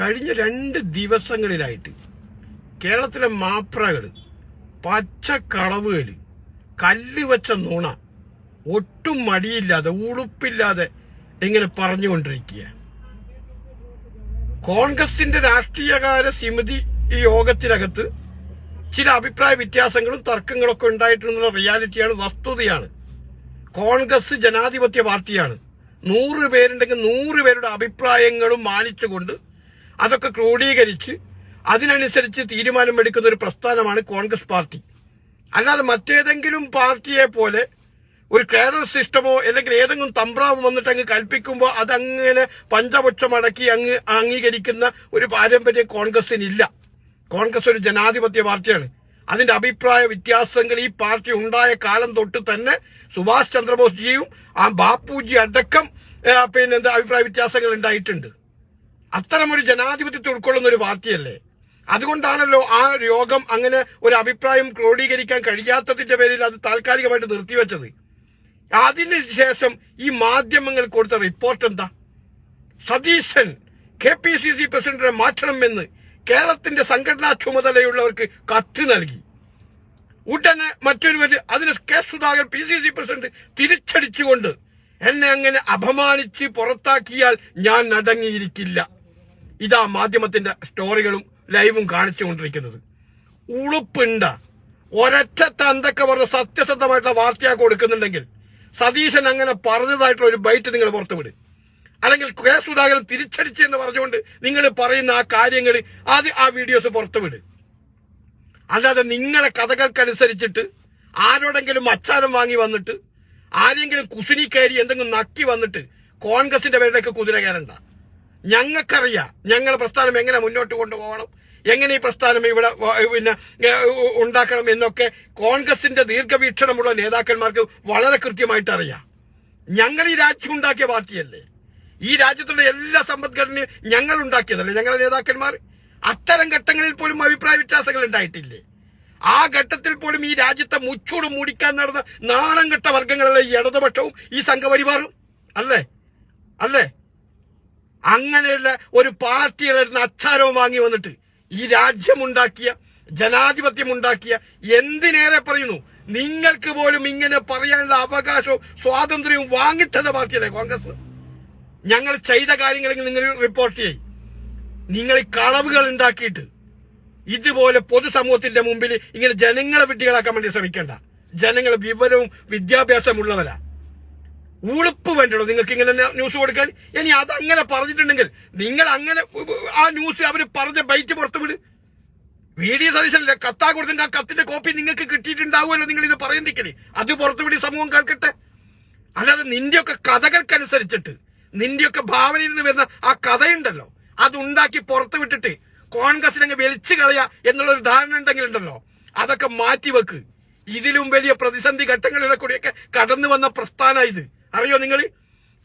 കഴിഞ്ഞ രണ്ട് ദിവസങ്ങളിലായിട്ട് കേരളത്തിലെ മാപ്രകൾ പച്ചക്കളവുകൾ കല്ല് വെച്ച നുണ ഒട്ടും മടിയില്ലാതെ ഉളുപ്പില്ലാതെ ഇങ്ങനെ പറഞ്ഞുകൊണ്ടിരിക്കുക. കോൺഗ്രസിന്റെ രാഷ്ട്രീയകാല സമിതി യോഗത്തിനകത്ത് ചില അഭിപ്രായ വ്യത്യാസങ്ങളും തർക്കങ്ങളൊക്കെ ഉണ്ടായിട്ടുള്ള റിയാലിറ്റിയാണ് വസ്തുതയാണ്. കോൺഗ്രസ് ജനാധിപത്യ പാർട്ടിയാണ്. നൂറ് പേരുണ്ടെങ്കിൽ നൂറ് പേരുടെ അഭിപ്രായങ്ങളും മാനിച്ചുകൊണ്ട് അതൊക്കെ ക്രോഡീകരിച്ച് അതിനനുസരിച്ച് തീരുമാനമെടുക്കുന്ന ഒരു പ്രസ്ഥാനമാണ് കോൺഗ്രസ് പാർട്ടി. അല്ലാതെ മറ്റേതെങ്കിലും പാർട്ടിയെ പോലെ ഒരു കേരള സിസ്റ്റമോ അല്ലെങ്കിൽ ഏതെങ്കിലും തമ്പ്രാവ് വന്നിട്ട് അങ്ങ് കൽപ്പിക്കുമ്പോൾ അതങ്ങനെ പഞ്ചപക്ഷമടക്കി അങ്ങ് അംഗീകരിക്കുന്ന ഒരു പാരമ്പര്യം കോൺഗ്രസിനില്ല കോൺഗ്രസ് ഒരു ജനാധിപത്യ പാർട്ടിയാണ്. അതിന്റെ അഭിപ്രായ വ്യത്യാസങ്ങൾ ഈ പാർട്ടി ഉണ്ടായ കാലം തൊട്ട് തന്നെ സുഭാഷ് ചന്ദ്രബോസ് ചന്ദ്രബോസ്ജിയും ആ ബാപ്പുജി അടക്കം പിന്നെന്താ അഭിപ്രായ വ്യത്യാസങ്ങൾ ഉണ്ടായിട്ടുണ്ട്. അത്തരമൊരു ജനാധിപത്യത്തെ ഉൾക്കൊള്ളുന്ന ഒരു പാർട്ടിയല്ലേ? അതുകൊണ്ടാണല്ലോ ആ യോഗം അങ്ങനെ ഒരു അഭിപ്രായം ക്രോഡീകരിക്കാൻ കഴിയാത്തതിന്റെ പേരിൽ അത് താൽക്കാലികമായിട്ട് നിർത്തിവെച്ചത്. അതിന് ശേഷം ഈ മാധ്യമങ്ങൾ കൊടുത്ത റിപ്പോർട്ട് എന്താ? Satheesan K P C C പ്രസിഡന്റിനെ മാറ്റണമെന്ന് കേരളത്തിന്റെ സംഘടനാ ചുമതലയുള്ളവർക്ക് കത്ത് നൽകി. ഉടനെ മറ്റൊരു വരി അതിന് K Sudhakaran P C C president തിരിച്ചടിച്ചുകൊണ്ട് എന്നെ അങ്ങനെ അപമാനിച്ച് പുറത്താക്കിയാൽ ഞാൻ അടങ്ങിയിരിക്കില്ല ഇതാ മാധ്യമത്തിന്റെ സ്റ്റോറികളും ലൈവും കാണിച്ചുകൊണ്ടിരിക്കുന്നത്. ഉളുപ്പുണ്ട. ഒരൊറ്റ തന്തൊക്കെ പറഞ്ഞ സത്യസന്ധമായിട്ടുള്ള വാർത്തയാ കൊടുക്കുന്നുണ്ടെങ്കിൽ സതീശൻ അങ്ങനെ പറഞ്ഞതായിട്ടുള്ള ഒരു ബൈറ്റ് നിങ്ങൾ പുറത്തുവിട്. അല്ലെങ്കിൽ കെ സുധാകരൻ തിരിച്ചടിച്ച് എന്ന് പറഞ്ഞുകൊണ്ട് നിങ്ങൾ പറയുന്ന ആ കാര്യങ്ങൾ അത് ആ വീഡിയോസ് പുറത്തുവിട്. അല്ലാതെ നിങ്ങളെ കഥകൾക്കനുസരിച്ചിട്ട് ആരോടെങ്കിലും അച്ചാരം വാങ്ങി വന്നിട്ട് ആരെങ്കിലും കുസിനി കയറി എന്തെങ്കിലും നക്കി വന്നിട്ട് കോൺഗ്രസിന്റെ പേരിലേക്ക് കുതിര കയറണ്ട ഞങ്ങൾക്കറിയാം ഞങ്ങളുടെ പ്രസ്ഥാനം എങ്ങനെ മുന്നോട്ട് കൊണ്ടുപോകണം എങ്ങനെ ഈ പ്രസ്ഥാനം ഇവിടെ പിന്നെ ഉണ്ടാക്കണം എന്നൊക്കെ കോൺഗ്രസിന്റെ ദീർഘവീക്ഷണമുള്ള നേതാക്കന്മാർക്ക് വളരെ കൃത്യമായിട്ട് അറിയാം. ഞങ്ങൾ ഈ രാജ്യം ഉണ്ടാക്കിയ പാർട്ടിയല്ലേ? ഈ രാജ്യത്തുള്ള എല്ലാ സമ്പദ്ഘടനയും ഞങ്ങൾ ഉണ്ടാക്കിയതല്ലേ? ഞങ്ങളുടെ നേതാക്കന്മാർ? അത്തരം ഘട്ടങ്ങളിൽ പോലും അഭിപ്രായ വ്യത്യാസങ്ങൾ ഉണ്ടായിട്ടില്ലേ? ആ ഘട്ടത്തിൽ പോലും ഈ രാജ്യത്തെ മുച്ചൂട് മൂടിക്കാൻ നടന്ന നാണം കെട്ട വർഗങ്ങളിലെ ഈ ഇടതുപക്ഷവും ഈ സംഘപരിവാറും? അല്ലേ? അല്ലേ? അങ്ങനെയുള്ള ഒരു അടുത്ത് അച്ചാരവും വാങ്ങി വന്നിട്ട് ഈ രാജ്യമുണ്ടാക്കിയ ജനാധിപത്യമുണ്ടാക്കിയ എന്തിനേറെ പറയുന്നു? നിങ്ങൾക്ക് പോലും ഇങ്ങനെ പറയാനുള്ള അവകാശവും സ്വാതന്ത്ര്യവും വാങ്ങിത്തന്ന പാർട്ടിയല്ലേ കോൺഗ്രസ്? ഞങ്ങൾ ചെയ്ത കാര്യങ്ങൾ നിങ്ങൾ റിപ്പോർട്ട് ചെയ്യും. നിങ്ങൾ ഈ കളവുകൾ ഉണ്ടാക്കിയിട്ട് ഇതുപോലെ പൊതുസമൂഹത്തിന്റെ മുമ്പിൽ ഇങ്ങനെ ജനങ്ങളെ വിഡ്ഢികളാക്കാൻ വേണ്ടി ശ്രമിക്കേണ്ട. ജനങ്ങൾ വിവരവും വിദ്യാഭ്യാസമുള്ളവരാ. ഉളുപ്പ് വേണ്ടോ നിങ്ങൾക്ക് ഇങ്ങനെ ന്യൂസ് കൊടുക്കാൻ? ഇനി അത് അങ്ങനെ പറഞ്ഞിട്ടുണ്ടെങ്കിൽ നിങ്ങൾ അങ്ങനെ ആ ന്യൂസ് അവർ പറഞ്ഞ ബൈറ്റ് പുറത്തു വിട് വീഡിയോ സതീശനല്ലേ കത്താ കൊടുത്തെങ്കിൽ ആ കത്തിന്റെ കോപ്പി നിങ്ങൾക്ക് കിട്ടിയിട്ടുണ്ടാവുമല്ലോ നിങ്ങൾ ഇത് പറയുന്നിക്കണേ അത് പുറത്തുവിടി സമൂഹം കേൾക്കട്ടെ. അല്ലാതെ നിന്റെയൊക്കെ കഥകൾക്കനുസരിച്ചിട്ട് നിന്റെയൊക്കെ ഭാവനയിൽ നിന്ന് വരുന്ന ആ കഥയുണ്ടല്ലോ. അത് ഉണ്ടാക്കി പുറത്തു വിട്ടിട്ട് കോൺഗ്രസിനങ്ങ് വലിച്ചു കളയുക എന്നുള്ള ഒരു ധാരണ ഉണ്ടെങ്കിൽ ഉണ്ടല്ലോ അതൊക്കെ മാറ്റിവെക്ക്. ഇതിലും വലിയ പ്രതിസന്ധി ഘട്ടങ്ങളിലെ കൂടിയൊക്കെ കടന്നു വന്ന പ്രസ്ഥാന ഇത്. അറിയോ നിങ്ങൾ?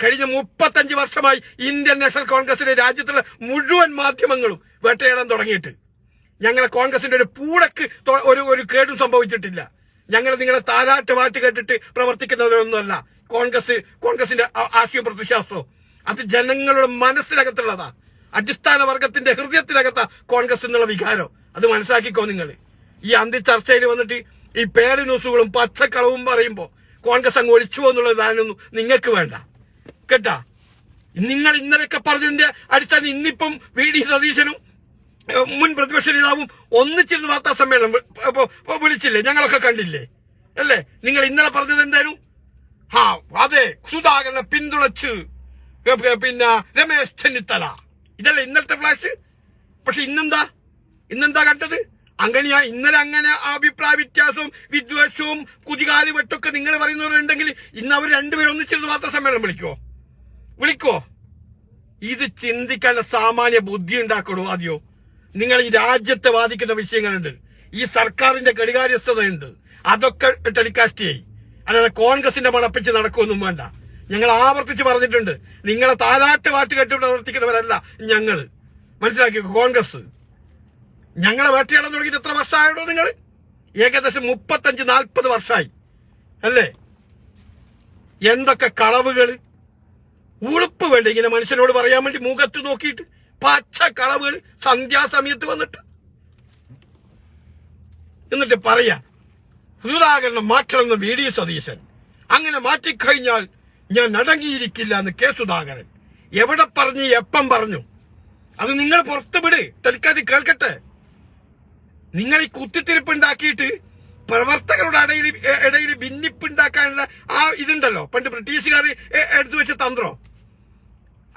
കഴിഞ്ഞ മുപ്പത്തഞ്ച് വർഷമായി ഇന്ത്യൻ നാഷണൽ കോൺഗ്രസിന്റെ രാജ്യത്തുള്ള മുഴുവൻ മാധ്യമങ്ങളും വേട്ടയാടാൻ തുടങ്ങിയിട്ട്. ഞങ്ങളെ കോൺഗ്രസിന്റെ ഒരു പൂടക്ക് ഒരു ഒരു കേടും സംഭവിച്ചിട്ടില്ല. ഞങ്ങൾ നിങ്ങളെ താരാട്ട് പാട്ട് കേട്ടിട്ട് പ്രവർത്തിക്കുന്നവരൊന്നുമല്ല. കോൺഗ്രസ് കോൺഗ്രസിന്റെ ആ- ആശയവും പ്രതിശാസ്ത്രവും അത് ജനങ്ങളുടെ മനസ്സിനകത്തുള്ളതാ. അടിസ്ഥാന വർഗത്തിന്റെ ഹൃദയത്തിനകത്താ കോൺഗ്രസ് എന്നുള്ള വികാരം. അത് മനസ്സിലാക്കിക്കോ നിങ്ങൾ. ഈ അന്തി ചർച്ചയിൽ വന്നിട്ട് ഈ പേര് ന്യൂസുകളും പച്ചക്കളവും പറയുമ്പോ കോൺഗ്രസ് അങ്ങ് ഒഴിച്ചു എന്നുള്ള ധാരണയൊന്നും നിങ്ങൾക്ക് വേണ്ട. കേട്ടാ? നിങ്ങൾ ഇന്നലെയൊക്കെ പറഞ്ഞതിന്റെ അടിസ്ഥാനം ഇന്നിപ്പം വി ഡി സതീശനും മുൻ പ്രതിപക്ഷ നേതാവും ഒന്നിച്ചിരുന്ന് വാർത്താ സമ്മേളനം വിളിച്ചില്ലേ? ഞങ്ങളൊക്കെ കണ്ടില്ലേ? അല്ലേ? നിങ്ങൾ ഇന്നലെ പറഞ്ഞത് എന്തായാലും ആ അതെ സുധാകരനെ പിന്തുണച്ച് പിന്നെ രമേശ് ചെന്നിത്തല. ഇതല്ലേ ഇന്നത്തെ ഫ്ലാഷ്? പക്ഷെ ഇന്നെന്താ? ഇന്നെന്താ കണ്ടത്? അങ്ങനെയാ ഇന്നലെ അങ്ങനെ അഭിപ്രായ വ്യത്യാസവും വിദ്വേഷവും കുതികാലി വെട്ടൊക്കെ നിങ്ങൾ പറയുന്നവരുണ്ടെങ്കിൽ ഇന്ന് അവർ രണ്ടുപേരും ഒന്നിച്ചിരുന്ന് വാർത്താ സമ്മേളനം വിളിക്കോ? വിളിക്കോ? ഇത് ചിന്തിക്കാനുള്ള സാമാന്യ ബുദ്ധി ഉണ്ടാക്കണോ ആദ്യോ? നിങ്ങൾ ഈ രാജ്യത്തെ ബാധിക്കുന്ന വിഷയങ്ങളുണ്ട്. ഈ സർക്കാരിന്റെ ഘടികാര്യസ്ഥതയുണ്ട്. അതൊക്കെ ടെലികാസ്റ്റ് ചെയ്യും അല്ലാതെ കോൺഗ്രസിന്റെ മണപ്പിച്ച് നടക്കുമൊന്നും വേണ്ട. ഞങ്ങൾ ആവർത്തിച്ച് പറഞ്ഞിട്ടുണ്ട്. നിങ്ങളെ താലാട്ട് പാട്ട് കെട്ടി പ്രവർത്തിക്കുന്നവരല്ല ഞങ്ങൾ മനസ്സിലാക്കി കോൺഗ്രസ്. ഞങ്ങളെ വേട്ടയാടാൻ തുടങ്ങിയിട്ട് എത്ര വർഷമായോ നിങ്ങൾ? ഏകദേശം മുപ്പത്തഞ്ച് നാൽപ്പത് വർഷമായി. അല്ലേ? എന്തൊക്കെ കളവുകൾ? ഉളുപ്പ് വേണ്ട ഇങ്ങനെ മനുഷ്യനോട് പറയാൻ വേണ്ടി മുഖത്ത് നോക്കിയിട്ട് പച്ച കളവുകൾ സന്ധ്യാസമയത്ത് വന്നിട്ട്. എന്നിട്ട് പറയാ ഹൃദാകരണം മാറ്റണമെന്ന് വി. ഡി. സതീശൻ. അങ്ങനെ മാറ്റിക്കഴിഞ്ഞാൽ ഞാൻ അടങ്ങിയിരിക്കില്ല എന്ന് കെ. സുധാകരൻ. എവിടെ പറഞ്ഞു എപ്പം പറഞ്ഞു? അത് നിങ്ങൾ പുറത്ത് വിട് തൽക്കാതി കേൾക്കട്ടെ. നിങ്ങൾ ഈ കുത്തിത്തിരിപ്പ് ഉണ്ടാക്കിയിട്ട് പ്രവർത്തകരുടെ ഇടയിൽ ഇടയിൽ ഭിന്നിപ്പ് ഉണ്ടാക്കാനുള്ള ആ ഇതുണ്ടല്ലോ. പണ്ട് ബ്രിട്ടീഷുകാർ എടുത്തു വെച്ച തന്ത്രം.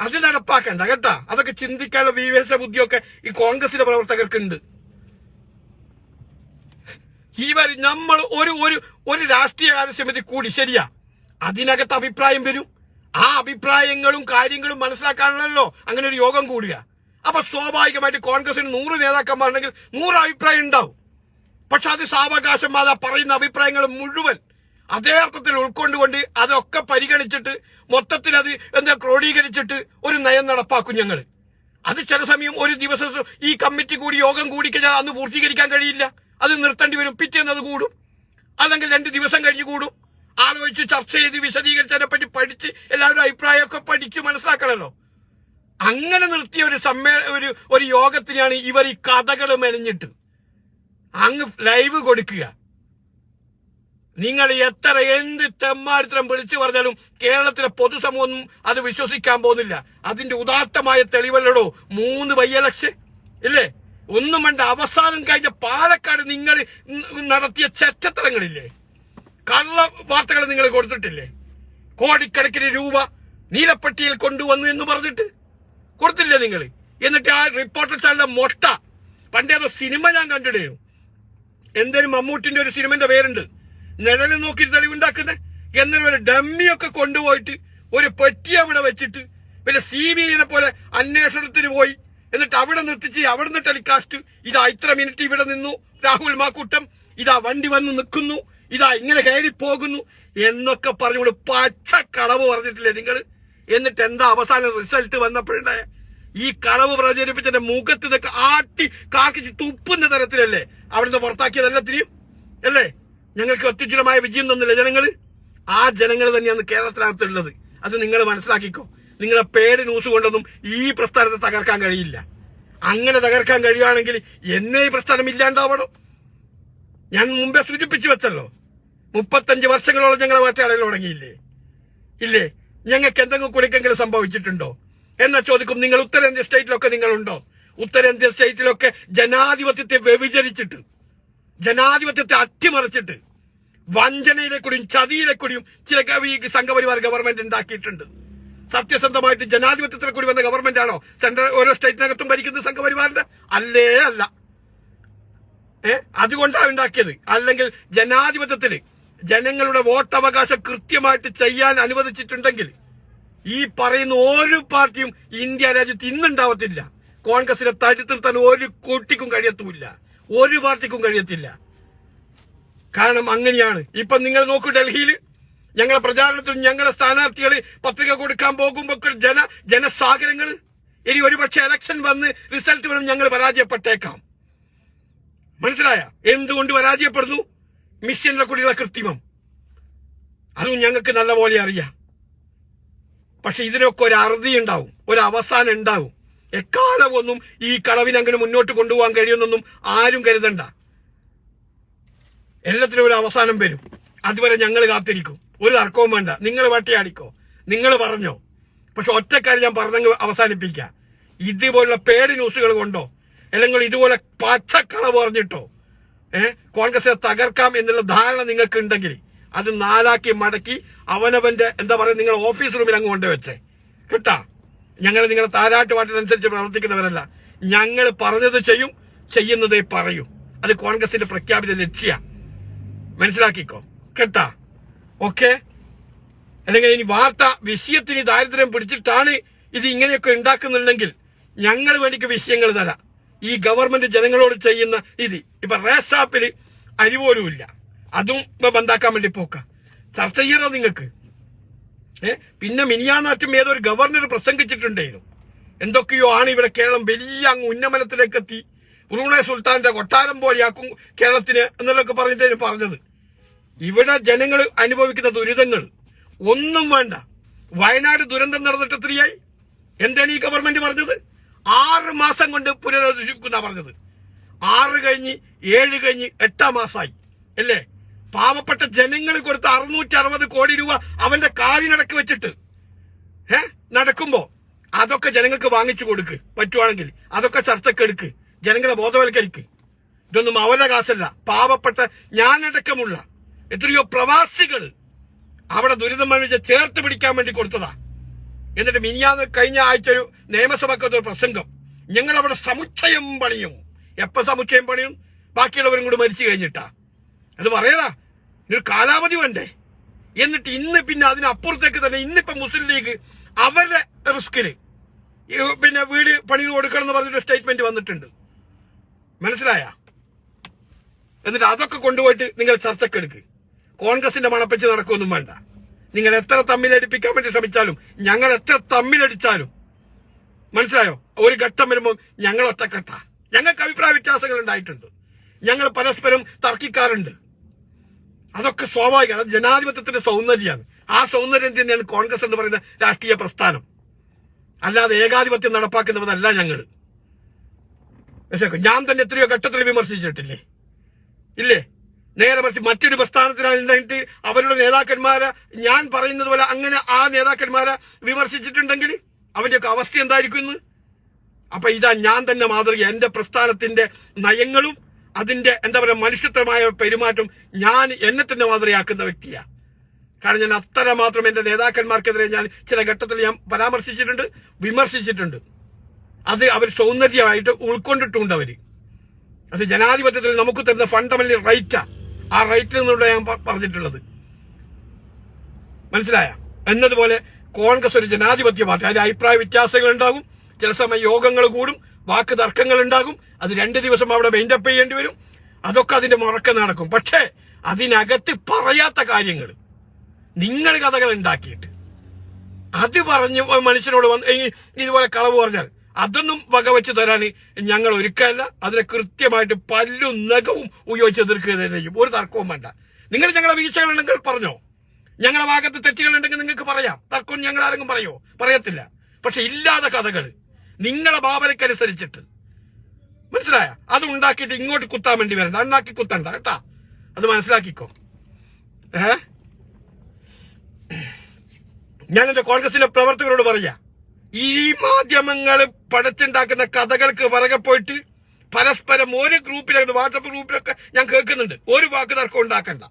അത് നടപ്പാക്കണ്ട കേട്ടാ? അതൊക്കെ ചിന്തിക്കാനുള്ള വിവേച ബുദ്ധിയൊക്കെ ഈ കോൺഗ്രസിന്റെ പ്രവർത്തകർക്കുണ്ട്. ഇവർ നമ്മൾ ഒരു ഒരു ഒരു രാഷ്ട്രീയ കാര്യസമിതി കൂടി ശരിയാ. അതിനകത്ത് അഭിപ്രായം വരും. ആ അഭിപ്രായങ്ങളും കാര്യങ്ങളും മനസ്സിലാക്കാണല്ലോ അങ്ങനെ ഒരു യോഗം കൂടുക അപ്പൊ സ്വാഭാവികമായിട്ട് കോൺഗ്രസിന് നൂറ് നേതാക്കന്മാരുണ്ടെങ്കിൽ നൂറ് അഭിപ്രായം ഉണ്ടാവും. പക്ഷെ അത് സാവകാശം അതാ പറയുന്ന അഭിപ്രായങ്ങൾ മുഴുവൻ അതേ അർത്ഥത്തിൽ ഉൾക്കൊണ്ടുകൊണ്ട് അതൊക്കെ പരിഗണിച്ചിട്ട് മൊത്തത്തിൽ അത് എന്താ ക്രോഡീകരിച്ചിട്ട് ഒരു നയം നടപ്പാക്കും ഞങ്ങൾ അത് ചില സമയം ഒരു ദിവസം ഈ കമ്മിറ്റി കൂടി യോഗം കൂടി കഴിഞ്ഞാൽ അന്ന് പൂർത്തീകരിക്കാൻ കഴിയില്ല. അത് നിർത്തേണ്ടി വരും. പിറ്റേന്ന് അത് കൂടും. അല്ലെങ്കിൽ രണ്ട് ദിവസം കഴിഞ്ഞ് കൂടും. ആലോചിച്ച് ചർച്ച ചെയ്ത് വിശദീകരിച്ചതിനെ പറ്റി പഠിച്ച് എല്ലാവരുടെ അഭിപ്രായമൊക്കെ പഠിച്ച് മനസ്സിലാക്കണമല്ലോ അങ്ങനെ നിർത്തിയ ഒരു സമ്മേ ഒരു ഒരു യോഗത്തിനാണ് ഇവർ ഈ കഥകൾ മെനഞ്ഞിട്ട് അങ്ങ് ലൈവ് കൊടുക്കുക. നിങ്ങൾ എത്ര എന്ത് തെമ്മാരിത്രം വിളിച്ചു പറഞ്ഞാലും കേരളത്തിലെ പൊതുസമൂഹം അത് വിശ്വസിക്കാൻ പോകുന്നില്ല. അതിന്റെ ഉദാത്തമായ തെളിവല്ലടോ മൂന്ന് ബൈ ഇലക്ഷൻ ഇല്ലേ? ഒന്നും വേണ്ട അവസാനം കഴിഞ്ഞ പാലക്കാട് നിങ്ങൾ നടത്തിയ ചെറ്റത്തരങ്ങളില്ലേ? കള്ള വാർത്തകൾ നിങ്ങൾ കൊടുത്തിട്ടില്ലേ? കോടിക്കണക്കിന് രൂപ നീലപ്പെട്ടിയിൽ കൊണ്ടുവന്നു എന്ന് പറഞ്ഞിട്ട് കൊടുത്തില്ലേ നിങ്ങൾ എന്നിട്ട് ആ റിപ്പോർട്ടർ ചാനലിലെ മൊട്ട. പണ്ടേ സിനിമ ഞാൻ കണ്ടിടുന്നു എന്തേലും മമ്മൂട്ടിന്റെ ഒരു സിനിമന്റെ പേരുണ്ട്. നിഴൽ നോക്കി തെളിവുണ്ടാക്കുന്നത് എന്നൊരു ഒരു ഡമ്മിയൊക്കെ കൊണ്ടുപോയിട്ട് ഒരു പെട്ടി അവിടെ വെച്ചിട്ട് പിന്നെ സി ബി ഐനെ പോലെ അന്വേഷണത്തിന് പോയി. എന്നിട്ട് അവിടെ നിർത്തിച്ച് അവിടെ നിന്ന് ടെലികാസ്റ്റ് ഇതാ ഇത്ര മിനിറ്റ് ഇവിടെ നിന്നു രാഹുൽ മാക്കൂട്ടം ഇതാ വണ്ടി വന്ന് നിൽക്കുന്നു ഇതാ ഇങ്ങനെ കയറി പോകുന്നു എന്നൊക്കെ പറഞ്ഞുകൊണ്ട് പച്ച കളവ് പറഞ്ഞിട്ടില്ലേ നിങ്ങൾ എന്നിട്ട് എന്താ അവസാനം റിസൾട്ട് വന്നപ്പോഴുണ്ടായ ഈ കളവ് പ്രചരിപ്പിച്ചതിന്റെ മുഖത്ത് ഇതൊക്കെ ആട്ടി കാക്കിച്ച് തുപ്പുന്ന തരത്തിലല്ലേ? അവിടുന്ന് പുറത്താക്കിയത് എല്ലാത്തിനെയും അല്ലേ? ഞങ്ങൾക്ക് അത്യുജ്വലമായ വിജയം തന്നില്ല ജനങ്ങൾ ആ ജനങ്ങൾ തന്നെയാണ് കേരളത്തിനകത്തുള്ളത്. അത് നിങ്ങൾ മനസ്സിലാക്കിക്കോ. നിങ്ങളെ പേര് ന്യൂസ് കൊണ്ടൊന്നും ഈ പ്രസ്ഥാനത്തെ തകർക്കാൻ കഴിയില്ല. അങ്ങനെ തകർക്കാൻ കഴിയുകയാണെങ്കിൽ എന്നെ ഈ പ്രസ്ഥാനം ഇല്ലാണ്ടാവണം. ഞാൻ മുമ്പേ സൂചിപ്പിച്ചു വെച്ചല്ലോ. മുപ്പത്തഞ്ച് വർഷങ്ങളോളം ഞങ്ങളെ വേട്ടയാടൽ തുടങ്ങിയില്ലേ? ഇല്ലേ? ഞങ്ങൾക്ക് എന്തെങ്കിലും കുലുക്കെങ്കിലും സംഭവിച്ചിട്ടുണ്ടോ? എന്ന ചോദിക്കും നിങ്ങൾ ഉത്തരേന്ത്യ സ്റ്റേറ്റിലൊക്കെ നിങ്ങളുണ്ടോ? ഉത്തരേന്ത്യ സ്റ്റേറ്റിലൊക്കെ ജനാധിപത്യത്തെ വ്യഭിചരിച്ചിട്ട് ജനാധിപത്യത്തെ അട്ടിമറിച്ചിട്ട് വഞ്ചനയിലെ കൂടിയും ചതിയിലെ കൂടിയും ചില ഈ സംഘപരിവാർ ഗവൺമെന്റ് ഉണ്ടാക്കിയിട്ടുണ്ട്. സത്യസന്ധമായിട്ട് ജനാധിപത്യത്തിൽ കൂടി വന്ന ഗവൺമെന്റ് ആണോ? സെൻട്രൽ ഓരോ സ്റ്റേറ്റിനകത്തും ഭരിക്കുന്നത് സംഘപരിവാറിന്റെ? അല്ലേ അല്ല. ഏ? അതുകൊണ്ടാണ് ഉണ്ടാക്കിയത്. അല്ലെങ്കിൽ ജനാധിപത്യത്തിൽ ജനങ്ങളുടെ വോട്ടവകാശം കൃത്യമായിട്ട് ചെയ്യാൻ അനുവദിച്ചിട്ടുണ്ടെങ്കിൽ ഈ പറയുന്ന ഒരു പാർട്ടിയും ഇന്ത്യ രാജ്യത്ത് ഇന്നുണ്ടാവത്തില്ല. കോൺഗ്രസിനെ തടുത്തു നിർത്താൻ ഒരു കുട്ടിക്കും കഴിയത്തുമില്ല. ഒരു പാർട്ടിക്കും കഴിയത്തില്ല. കാരണം അങ്ങനെയാണ്. ഇപ്പൊ നിങ്ങൾ നോക്കൂ ഡൽഹിയിൽ ഞങ്ങളെ പ്രചാരണത്തിൽ ഞങ്ങളെ സ്ഥാനാർത്ഥികൾ പത്രിക കൊടുക്കാൻ പോകുമ്പോൾ ജന ജനസാഗരങ്ങൾ ഇനി ഒരുപക്ഷെ ഇലക്ഷൻ വന്ന് റിസൾട്ട് വരും ഞങ്ങൾ പരാജയപ്പെട്ടേക്കാം. മനസ്സിലായ? എന്തുകൊണ്ട് പരാജയപ്പെടുന്നു? മിഷനിലെ കുടികളെ കൃത്രിമം. അതും ഞങ്ങൾക്ക് നല്ലപോലെ അറിയാം. പക്ഷെ ഇതിനൊക്കെ ഒരു അറുതി ഉണ്ടാവും ഒരു അവസാനം ഉണ്ടാവും. എക്കാലമൊന്നും ഈ കളവിനങ്ങനെ മുന്നോട്ട് കൊണ്ടുപോകാൻ കഴിയുമെന്നൊന്നും ആരും കരുതണ്ട. എല്ലാത്തിനും ഒരു അവസാനം വരും. അതുവരെ ഞങ്ങൾ കാത്തിരിക്കും. ഒരു തർക്കവും വേണ്ട. നിങ്ങൾ വട്ടയാടിക്കോ. നിങ്ങൾ പറഞ്ഞോ. പക്ഷെ ഒറ്റക്കാര്യം ഞാൻ പറഞ്ഞങ്ങ് അവസാനിപ്പിക്കാം. ഇതുപോലുള്ള പേടി ന്യൂസുകൾ കൊണ്ടോ അല്ലെങ്കിൽ ഇതുപോലെ പച്ചക്കളവ് പറഞ്ഞിട്ടോ കോൺഗ്രസിനെ തകർക്കാം എന്നുള്ള ധാരണ നിങ്ങൾക്ക് ഉണ്ടെങ്കിൽ അത് നാലാക്കി മടക്കി അവനവന്റെ എന്താ പറയുക നിങ്ങൾ ഓഫീസ് റൂമിൽ അങ്ങ് കൊണ്ടുവച്ചേ. കിട്ടാ? ഞങ്ങൾ നിങ്ങളെ താരാട്ട് പാട്ടിനനുസരിച്ച് പ്രവർത്തിക്കുന്നവരല്ല. ഞങ്ങൾ പറഞ്ഞത് ചെയ്യും ചെയ്യുന്നതേ പറയൂ. അത് കോൺഗ്രസിന്റെ പ്രഖ്യാപിത ലക്ഷ്യ. മനസ്സിലാക്കിക്കോ? കേട്ടാ? ഓക്കെ? അല്ലെങ്കിൽ ഇനി വാർത്ത വിഷയത്തിന് ദാരിദ്ര്യം പിടിച്ചിട്ടാണ് ഇത് ഇങ്ങനെയൊക്കെ ഉണ്ടാക്കുന്നുണ്ടെങ്കിൽ ഞങ്ങൾ വേണ്ടിക്ക് വിഷയങ്ങൾ തരാം. ഈ ഗവൺമെന്റ് ജനങ്ങളോട് ചെയ്യുന്ന ഇത്. ഇപ്പൊ റേസാപ്പിൽ അരി പോലും ഇല്ല അതും ഇപ്പൊ ബന്ധാക്കാൻ വേണ്ടി പോക്ക. ചർച്ച ചെയ്യണോ നിങ്ങൾക്ക്? ഏ? പിന്നെ മിനിയാനാറ്റും ഏതൊരു ഗവർണർ പ്രസംഗിച്ചിട്ടുണ്ടായിരുന്നു. എന്തൊക്കെയോ ആണ് ഇവിടെ കേരളം വലിയ അങ്ങ് ഉന്നമനത്തിലേക്ക് എത്തി ഉറുണെ സുൽത്താന്റെ കൊട്ടാരം പോലെയാക്കും കേരളത്തിന് എന്നൊക്കെ പറഞ്ഞിട്ടാണ് പറഞ്ഞത്. ഇവിടെ ജനങ്ങൾ അനുഭവിക്കുന്ന ദുരിതങ്ങൾ ഒന്നും വേണ്ട. വയനാട് ദുരന്തം നടന്നിട്ട് എത്രയായി? എന്താണ് ഈ ഗവൺമെന്റ് പറഞ്ഞത്? ആറ് മാസം കൊണ്ട് പുനരധിക്കുന്ന പറഞ്ഞത്. ആറ് കഴിഞ്ഞ് ഏഴ് കഴിഞ്ഞ് എട്ടാം മാസമായി അല്ലേ? പാവപ്പെട്ട ജനങ്ങൾ കൊടുത്ത അറുന്നൂറ്റി അറുപത് കോടി രൂപ അവന്റെ കാലിനടക്ക് വെച്ചിട്ട്. ഏ നടക്കുമ്പോ അതൊക്കെ ജനങ്ങൾക്ക് വാങ്ങിച്ചു കൊടുക്ക്. പറ്റുവാണെങ്കിൽ അതൊക്കെ ചർച്ചക്ക് എടുക്ക്. ജനങ്ങളെ ബോധവൽക്കരിക്ക്. ഇതൊന്നും അവരുടെ കാശല്ല പാവപ്പെട്ട ഞാനടക്കമുള്ള എത്രയോ പ്രവാസികൾ അവിടെ ദുരിതം അനുഭവിച്ച് ചേർത്ത് പിടിക്കാൻ വേണ്ടി കൊടുത്തതാ. എന്നിട്ട് മിനിയാന്ന് കഴിഞ്ഞ ആഴ്ച ഒരു നിയമസഭക്കത്തൊരു പ്രസംഗം. ഞങ്ങൾ അവിടെ സമുച്ചയം പണിയും. എപ്പോ സമുച്ചയം പണിയും? ബാക്കിയുള്ളവരും കൂടി മരിച്ചു കഴിഞ്ഞിട്ടാ. അത് പറയടാ ഒരു കാലാവധി വേണ്ടേ? എന്നിട്ട് ഇന്ന് പിന്നെ അതിനപ്പുറത്തേക്ക് തന്നെ ഇന്നിപ്പോ മുസ്ലിം ലീഗ് അവരുടെ റിസ്കിൽ പിന്നെ വീട് പണി കൊടുക്കണം എന്ന് പറഞ്ഞൊരു സ്റ്റേറ്റ്മെന്റ് വന്നിട്ടുണ്ട്. മനസ്സിലായ? എന്നിട്ട് അതൊക്കെ കൊണ്ടുപോയിട്ട് നിങ്ങൾ ചർച്ചക്കെടുക്ക് കോൺഗ്രസിന്റെ മണപ്പിച്ച് നടക്കുമൊന്നും വേണ്ട. നിങ്ങൾ എത്ര തമ്മിലടിപ്പിക്കാൻ വേണ്ടി ശ്രമിച്ചാലും ഞങ്ങൾ എത്ര തമ്മിലടിച്ചാലും. മനസ്സിലായോ? ഒരു ഘട്ടം വരുമ്പോൾ ഞങ്ങൾ ഒറ്റക്കെട്ട. ഞങ്ങൾക്ക് അഭിപ്രായ വ്യത്യാസങ്ങൾ ഉണ്ടായിട്ടുണ്ട്. ഞങ്ങൾ പരസ്പരം തർക്കിക്കാറുണ്ട്. അതൊക്കെ സ്വാഭാവികമാണ് അത് ജനാധിപത്യത്തിന്റെ സൗന്ദര്യമാണ്. ആ സൗന്ദര്യം തന്നെയാണ് കോൺഗ്രസ് എന്ന് പറയുന്ന രാഷ്ട്രീയ പ്രസ്ഥാനം. അല്ലാതെ ഏകാധിപത്യം നടപ്പാക്കുന്നവരല്ല ഞങ്ങൾ? ഞാൻ തന്നെ എത്രയോ ഘട്ടത്തിൽ വിമർശിച്ചിട്ടില്ലേ? ഇല്ലേ? നേരെ മറിച്ച് മറ്റൊരു പ്രസ്ഥാനത്തിനായിട്ട് അവരുടെ നേതാക്കന്മാരെ ഞാൻ പറയുന്നത് പോലെ അങ്ങനെ ആ നേതാക്കന്മാരെ വിമർശിച്ചിട്ടുണ്ടെങ്കിൽ അവന്റെയൊക്കെ അവസ്ഥ എന്തായിരിക്കും ഇന്ന്? അപ്പൊ ഇതാ ഞാൻ തന്നെ മാതൃക എന്റെ പ്രസ്ഥാനത്തിന്റെ നയങ്ങളും അതിന്റെ എന്താ പറയുക മനുഷ്യത്വമായ പെരുമാറ്റം ഞാൻ എന്നെ തന്നെ മാതൃകയാക്കുന്ന വ്യക്തിയാ. കാരണം ഞാൻ അത്ര മാത്രം എന്റെ നേതാക്കന്മാർക്കെതിരെ ഞാൻ ചില ഘട്ടത്തിൽ ഞാൻ പരാമർശിച്ചിട്ടുണ്ട് വിമർശിച്ചിട്ടുണ്ട്. അത് അവർ സൗന്ദര്യമായിട്ട് ഉൾക്കൊണ്ടിട്ടുണ്ട് അവർ. അത് ജനാധിപത്യത്തിൽ നമുക്ക് തരുന്ന ഫണ്ടമെന്റൽ റൈറ്റാ ആ റൈറ്റിൽ നിന്നുള്ള ഞാൻ പറഞ്ഞിട്ടുള്ളത്. മനസ്സിലായ? എന്നതുപോലെ കോൺഗ്രസ് ഒരു ജനാധിപത്യ പാർട്ടി. അതിൽ അഭിപ്രായ വ്യത്യാസങ്ങൾ ഉണ്ടാകും. ചില സമയം യോഗങ്ങൾ കൂടും. വാക്ക് തർക്കങ്ങൾ ഉണ്ടാകും. അത് രണ്ട് ദിവസം അവിടെ മെയിന്റപ്പ് ചെയ്യേണ്ടി വരും. അതൊക്കെ അതിന്റെ മുറക്കം നടക്കും. പക്ഷേ അതിനകത്ത് പറയാത്ത കാര്യങ്ങൾ. നിങ്ങൾ കഥകൾ ഉണ്ടാക്കിയിട്ട്. അത് പറഞ്ഞ് മനുഷ്യനോട് വന്ന് ഇതുപോലെ കളവ് പറഞ്ഞാൽ അതൊന്നും വകവെച്ച് തരാൻ ഞങ്ങൾ ഒരുക്കല്ല അതിനെ കൃത്യമായിട്ട് പല്ലും നഖവും ഉപയോഗിച്ച് എതിർക്കുക തന്നെ ചെയ്യും. ഒരു തർക്കവും വേണ്ട. നിങ്ങൾ ഞങ്ങളെ വീഴ്ചകളുണ്ടെങ്കിൽ പറഞ്ഞോ? ഞങ്ങളുടെ ഭാഗത്ത് തെറ്റുകളുണ്ടെങ്കിൽ നിങ്ങൾക്ക് പറയാം. തർക്കം ഞങ്ങൾ ആരെങ്കിലും പറയോ? പറയത്തില്ല. പക്ഷെ ഇല്ലാതെ കഥകൾ നിങ്ങളെ ഭാവനയ്ക്കനുസരിച്ചിട്ട് മനസ്സിലായ? അത് ഉണ്ടാക്കിയിട്ട് ഇങ്ങോട്ട് കുത്താൻ വേണ്ടി വരണ്ട. ഉണ്ടാക്കി കുത്തണ്ട കേട്ടാ? അത് മനസ്സിലാക്കിക്കോ. ഏഹ്? ഞാൻ എന്റെ കോൺഗ്രസിലെ പ്രവർത്തകരോട് പറയാ. ഈ മാധ്യമങ്ങൾ പടച്ചുണ്ടാക്കുന്ന കഥകൾക്ക് പുറകെ പോയിട്ട് പരസ്പരം ഒരു ഗ്രൂപ്പിലൊക്കെ വാട്സപ്പ് ഗ്രൂപ്പിലൊക്കെ ഞാൻ കേൾക്കുന്നുണ്ട്. ഒരു വാക്ക് തർക്കം ഉണ്ടാക്കണ്ട.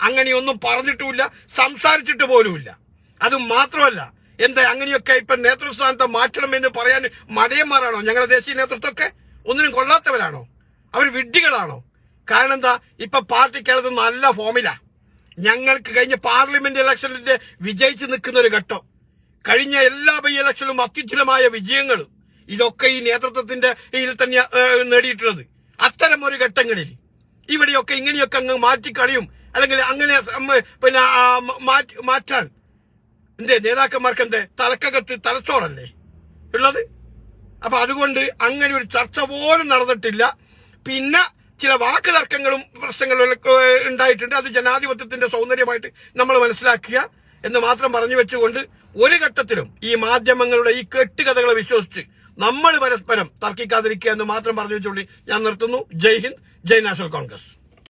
അങ്ങനെയൊന്നും പറഞ്ഞിട്ടുമില്ല സംസാരിച്ചിട്ട് പോലുമില്ല. അത് മാത്രമല്ല എന്താ അങ്ങനെയൊക്കെ ഇപ്പൊ നേതൃസ്ഥാനത്തെ മാറ്റണം എന്ന് പറയാൻ മടയന്മാരാണോ? ഞങ്ങളുടെ ദേശീയ നേതൃത്വമൊക്കെ ഒന്നിനും കൊള്ളാത്തവരാണോ? അവർ വിഡ്ഢികളാണോ? കാരണം എന്താ ഇപ്പൊ പാർട്ടി കേരളത്തിൽ നല്ല ഫോമിലാ. ഞങ്ങൾക്ക് കഴിഞ്ഞ പാർലമെന്റ് ഇലക്ഷനിൽ വിജയിച്ചു നിൽക്കുന്ന ഒരു ഘട്ടം. കഴിഞ്ഞ എല്ലാ ബൈ ഇലക്ഷനിലും അത്യുജ്വലമായ വിജയങ്ങൾ ഇതൊക്കെ ഈ നേതൃത്വത്തിന്റെ ഇതിൽ തന്നെ നേടിയിട്ടുള്ളത്. അത്തരം ഒരു ഘട്ടങ്ങളിൽ ഇവിടെയൊക്കെ ഇങ്ങനെയൊക്കെ അങ്ങ് മാറ്റിക്കളിയും അല്ലെങ്കിൽ അങ്ങനെ പിന്നെ മാറ്റാൻ. എന്തേ നേതാക്കന്മാർക്ക് എന്തേ തലക്കകത്ത് തലച്ചോറല്ലേ ഉള്ളത്? അപ്പൊ അതുകൊണ്ട് അങ്ങനെ ഒരു ചർച്ച പോലും നടന്നിട്ടില്ല. പിന്നെ ചില വാക്ക് തർക്കങ്ങളും പ്രശ്നങ്ങളും ഉണ്ടായിട്ടുണ്ട്. അത് ജനാധിപത്യത്തിന്റെ സൗന്ദര്യമായിട്ട് നമ്മൾ മനസ്സിലാക്കുക എന്ന് മാത്രം പറഞ്ഞു വെച്ചുകൊണ്ട് ഒരു ഘട്ടത്തിലും ഈ മാധ്യമങ്ങളുടെ ഈ കെട്ടുകഥകളെ വിശ്വസിച്ച് നമ്മൾ പരസ്പരം തർക്കിക്കാതിരിക്കുക എന്ന് മാത്രം പറഞ്ഞു വെച്ചുകൊണ്ട് ഞാൻ നിർത്തുന്നു. Jai Hind Jai national congress.